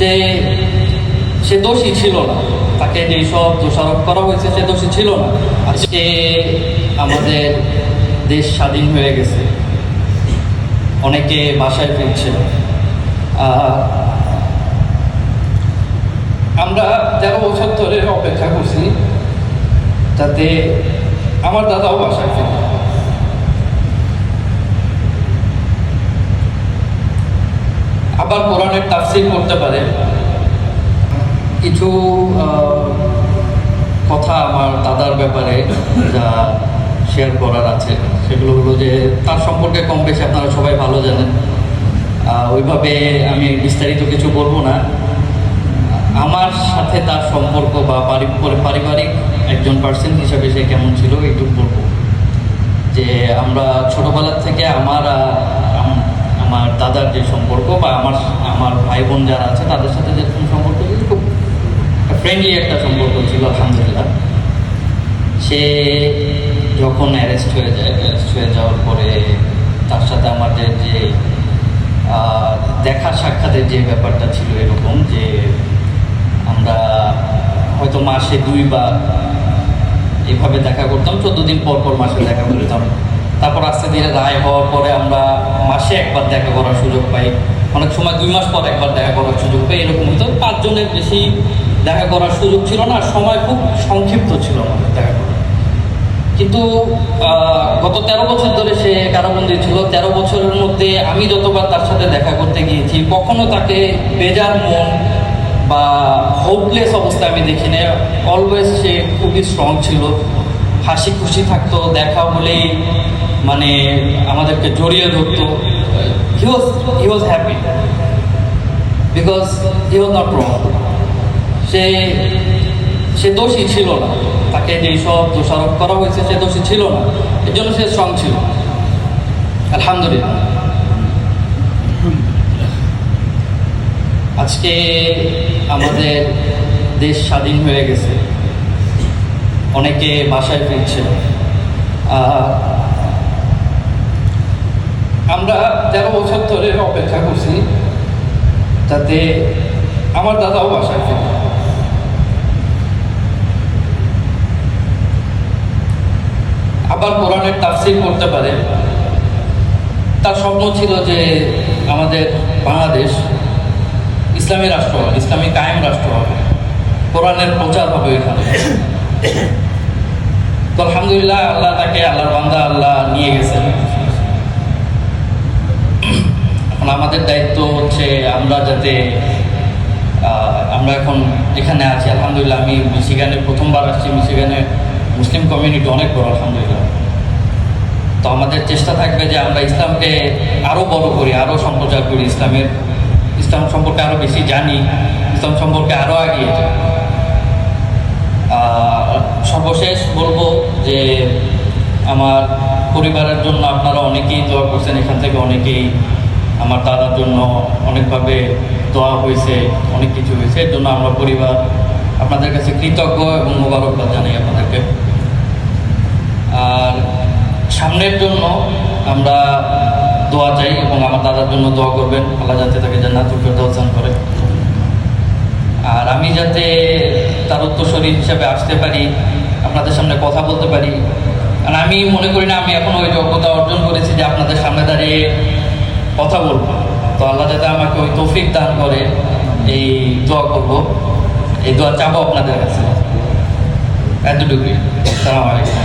সে সে দোষী ছিল না, তাকে যেই সব দোষারোপ করা হয়েছে সে দোষী ছিল না। আর সে আমাদের দেশ স্বাধীন হয়ে গেছে। অনেকে বাসায় ফিরছে। আমরা তেরো বছর ধরে অপেক্ষা করছি যাতে আমার দাদাও বাসায় ফিরে আবার কোরআনের তাফসির করতে পারে। কিছু কথা আমার দাদার ব্যাপারে যা শেয়ার করার আছে, সেগুলো হলো যে তার সম্পর্কে কম বেশি আপনারা সবাই ভালো জানেন। ওইভাবে আমি বিস্তারিত কিছু বলব না। আমার সাথে তার সম্পর্ক বা পারি- পারিবারিক একজন পার্সন হিসাবে সে কেমন ছিল, এইটুকু বলব। যে আমরা ছোটবেলার থেকে আমার আমার দাদার যে সম্পর্ক বা আমার আমার ভাই বোন যারা আছে, তাদের সাথে যেরকম সম্পর্ক ছিল, খুব ফ্রেন্ডলি একটা সম্পর্ক ছিল, আলহামদুলিল্লাহ। সে যখন অ্যারেস্ট হয়ে যায় অ্যারেস্ট হয়ে যাওয়ার পরে তার সাথে আমাদের যে দেখা সাক্ষাতের যে ব্যাপারটা ছিল এরকম যে, আমরা হয়তো মাসে দুইবার এভাবে দেখা করতাম, চোদ্দ দিন পর পর মাসে দেখা করতাম তারপর আস্তে ধীরে রায় হওয়ার পরে আমরা মাসে একবার দেখা করার সুযোগ পাই। অনেক সময় দুই মাস পর একবার দেখা করার সুযোগ পাই, এরকম হতো। পাঁচজনের বেশি দেখা করার সুযোগ ছিল না, সময় খুব সংক্ষিপ্ত ছিল আমাদের দেখা করার। কিন্তু গত তেরো বছর ধরে সে কারাবন্দি ছিল। তেরো বছরের মধ্যে আমি যতবার তার সাথে দেখা করতে গিয়েছি, কখনো তাকে বেজার মন বা হোপলেস অবস্থা আমি দেখি না অলওয়েজ সে খুবই স্ট্রং ছিল। হাসি খুশি থাকতো দেখা হলেই মানে আমাদেরকে জড়িয়ে ধরতো। He was he was happy because he was not wrong সে সে দোষী ছিল না। তাকে যেই সব দোষারোপ করা হয়েছে, সে দোষী ছিল না। এর জন্য সে স্ট্রং ছিল। আলহামদুলিল্লাহ। আজকে আমাদের দেশ স্বাধীন হয়ে গেছে। অনেকে বাসায় ফিরছে আমরা তেরো বছর ধরে অপেক্ষা করছি যাতে আমার দাদাও বাসায় ফিরে। আবার কোরআনের তাফসির করতে পারে। তার স্বপ্ন ছিল যে আমাদের বাংলাদেশ ইসলামী রাষ্ট্র হবে, ইসলামী কায়েম রাষ্ট্র হবে। কোরআনের প্রচার হবে এখানে। তো আলহামদুলিল্লাহ, আল্লাহ তাকে, আল্লাহর বান্দা আল্লাহ নিয়ে গেছেন এখন আমাদের দায়িত্ব হচ্ছে আমরা যাতে আমরা এখন এখানে আছি, আলহামদুলিল্লাহ, আমি মিশিগানে প্রথমবার আসছি, মিশিগানে মুসলিম কমিউনিটি অনেক বড়, আলহামদুলিল্লাহ। তো আমাদের চেষ্টা থাকবে যে আমরা ইসলামকে আরও বড় করি আরও সম্প্রচার করি, ইসলামের, ইসলাম সম্পর্কে আরও বেশি জানি, ইসলাম সম্পর্কে আরও এগিয়ে যাই। সর্বশেষ বলব যে আমার পরিবারের জন্য আপনারা অনেকেই দোয়া করছেন, এখান থেকে অনেকেই আমার দাদার জন্য অনেকভাবে দোয়া হয়েছে, অনেক কিছু হয়েছে। এর জন্য আমরা পরিবার আপনাদের কাছে কৃতজ্ঞ এবং মোবারকবাদ জানাই আপনাদেরকে। আর সামনের জন্য আমরা দোয়া চাই এবং আমার দাদার জন্য দোয়া করবেন। আল্লাহ যাতে তাকে জান্নাতুল দান করে। আর আমি যাতে তার উত্তরসূরি হিসাবে আসতে পারি আপনাদের সামনে কথা বলতে পারি। কারণ আমি মনে করি না, আমি এখন ওই যোগ্যতা অর্জন করেছি যে আপনাদের সামনে দাঁড়িয়ে কথা বলব। তো আল্লাহ যাতে আমাকে ওই তৌফিক দান করে, এই দোয়া করব। এই দোয়া চাবো আপনাদের কাছে। এতটুকুই। সালাম আলাইকুম।